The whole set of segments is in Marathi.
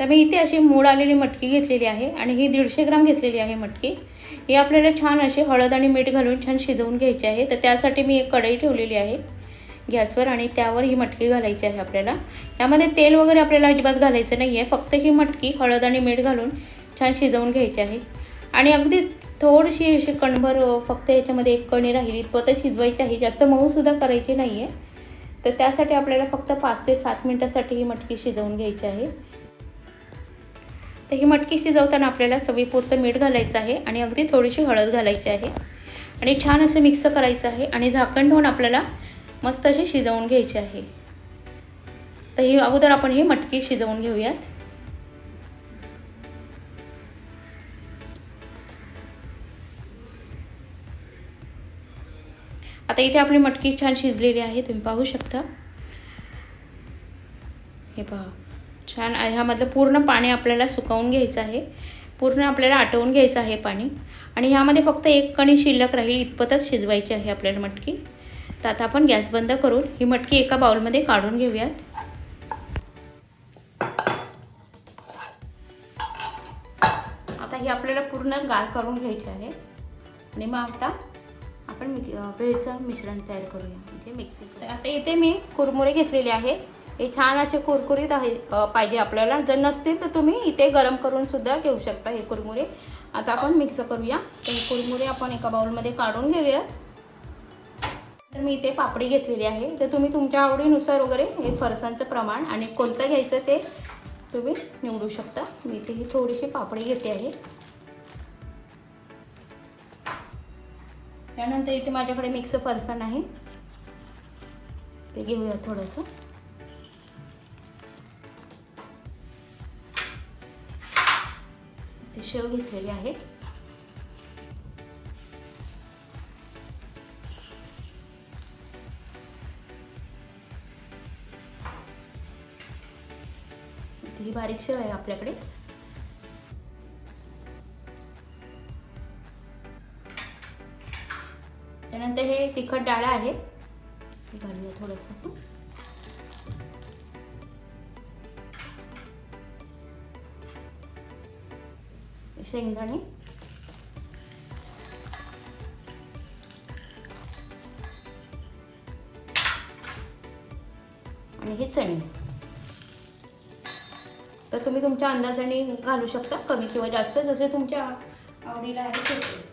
तर मी इथे अशी मूळ आलेली मटकी घेतलेली आहे आणि ही दीडशे ग्राम घेतलेली आहे मटकी. ही आपल्याला छान अशी हळद आणि मीठ घालून छान शिजवून घ्यायची आहे. तर त्यासाठी मी एक कढई ठेवलेली आहे गॅसवर आणि त्यावर ही मटकी घालायची आहे आपल्याला. त्यामध्ये तेल वगैरे आपल्याला अजिबात घालायचं नाही आहे फक्त ही मटकी हळद आणि मीठ घालून छान शिजवून घ्यायची आहे. आणि अगदी थोडीशी अशी कणभर फक्त याच्यामध्ये एक कणी राहिली तर शिजवायची आहे. जास्त मऊसुद्धा करायची नाही आहे तर त्यासाठी आपल्याला फक्त पाच ते सात मिनटासाठी ही मटकी शिजवून घ्यायची आहे. तर ही मटकी शिजवताना आपल्याला चवीपुरतं मीठ घालायचं आहे आणि अगदी थोडीशी हळद घालायची आहे. आणि छान असं मिक्स करायचं आहे आणि झाकण ठेवून आपल्याला मस्त अशी शिजवून घ्यायची आहे. तर ही अगोदर आपण ही मटकी शिजवून घेऊयात. आता इथे आपली मटकी छान शिजलेली आहे तुम्ही पाहू शकता. हे पहा. छान ह्यामधलं पूर्ण पाणी आपल्याला सुकवून घ्यायचं आहे. पूर्ण आपल्याला आटवून घ्यायचं आहे पाणी. आणि ह्यामध्ये फक्त एक कणी शिल्लक राहील इतपतच शिजवायची आहे आपल्याला मटकी. तर आता आपण गॅस बंद करून ही मटकी एका बाउलमध्ये काढून घेऊयात. आता ही आपल्याला पूर्ण गार करून घ्यायची आहे. आणि मग आता आपण मिक भेळचं मिश्रण तयार करूया. म्हणजे मिक्सी आता इथे मी कुरमुरे घेतलेले आहे हे छान असे कुरकुरीत आहे पाहिजे आपल्याला. जर नसतील तर तुम्ही इथे गरम करून सुद्धा घेऊ शकता हे कुरमुरे. आता आपण मिक्स करूया. तर हे कुरमुरे आपण एका बाउलमध्ये काढून घेऊया तर मी इथे पापडी घेतलेली आहे. तर तुम्ही तुमच्या आवडीनुसार वगैरे हे फरसांचं प्रमाण आणि कोणतं घ्यायचं ते तुम्ही निवडू शकता. मी इथे ही थोडीशी पापडी घेते आहे. त्यानंतर इथे माझ्याकडे मिक्स फरसाण आहे. ते घेऊया थोडंसं. शेव घेतलेले आहे. ही बारीक शेव आहे आपल्याकडे. त्यानंतर हे तिखट डाळ आहे. हे घालूया थोडंसं शेंगदाणे. आणि हे चणे. तर तुम्ही तुमच्या अंदाजाने घालू शकता कमी किंवा जास्त जसे तुमच्या आवडीला आहे तसे.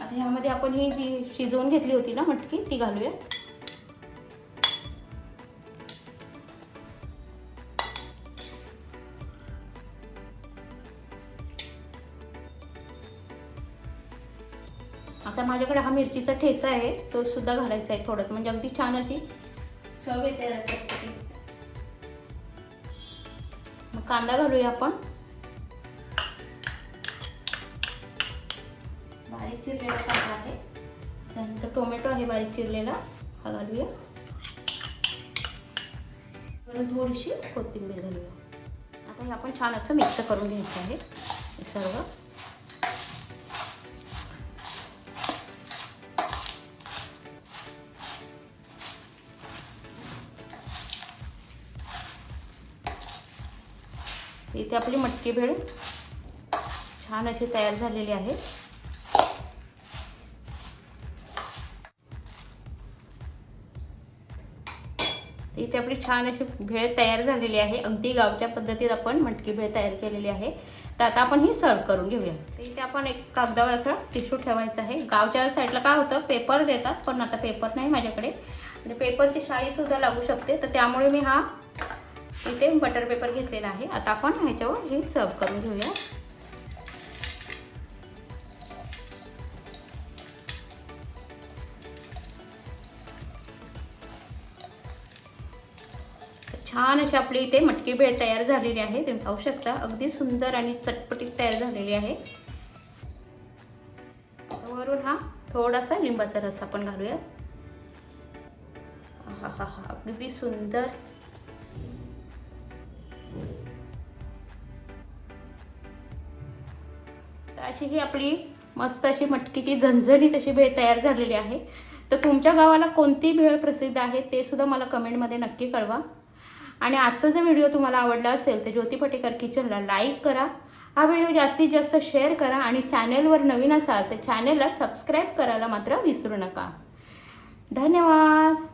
आता ह्यामध्ये आपण ही जी शिजवून घेतली होती ना मटकी ती घालूया. आता माझ्याकडे हा मिरचीचा ठेचा आहे तो सुद्धा घालायचा आहे थोडासा. म्हणजे अगदी छान अशी चव येते मग कांदा घालूया आपण. बारीक चिरलेला कांदा आहे. त्यानंतर टोमॅटो आहे बारीक चिरलेला हा घालूया. वरून थोडीशी कोथिंबीर घालूया. आता हे आपण छान असं मिक्स करून घ्यायचं आहे सर्व. इथे आपली मटकी भेळ छान अशी तयार झालेली आहे. इथे आपली छान अशी भेळ तयार झालेली आहे. अगदी गावच्या पद्धतीत आपण मटकी भेळ तयार केलेली आहे. तर आता आपण ही सर्व करून घेऊया. तर इथे आपण एक कागदावर असं टिश्यू ठेवायचं आहे. गावच्या साईडला काय होतं पेपर देतात पण आता पेपर नाही माझ्याकडे. आणि पेपरची शाळीसुद्धा सुद्धा लागू शकते. तर त्यामुळे मी हा इथे बटर पेपर घेतलेला आहे. आता आपण ह्याच्यावर हे सर्व करून घेऊया. छान अशी आपली इथे मटकी भेळ तयार झालेली आहे. तुम्ही पाहू शकता अगदी सुंदर आणि चटपटीत तयार झालेली आहे. वरून हा थोडासा लिंबाचा रस आपण घालूया हा हा हा अगदी सुंदर. तर अशी ही आपली मस्त अशी मटकीची झणझणीत अशी भेळ तयार झालेली आहे. तर तुमच्या गावाला कोणती भेळ प्रसिद्ध आहे ते सुद्धा मला कमेंटमध्ये नक्की कळवा. आणि आजचा जर व्हिडिओ तुम्हाला आवडला असेल तर ज्योती पटेकर किचनला लाईक करा. हा व्हिडिओ जास्तीत जास्त शेअर करा आणि चॅनेलवर नवीन असाल तर चॅनेलला सबस्क्राईब करायला मात्र विसरू नका. धन्यवाद.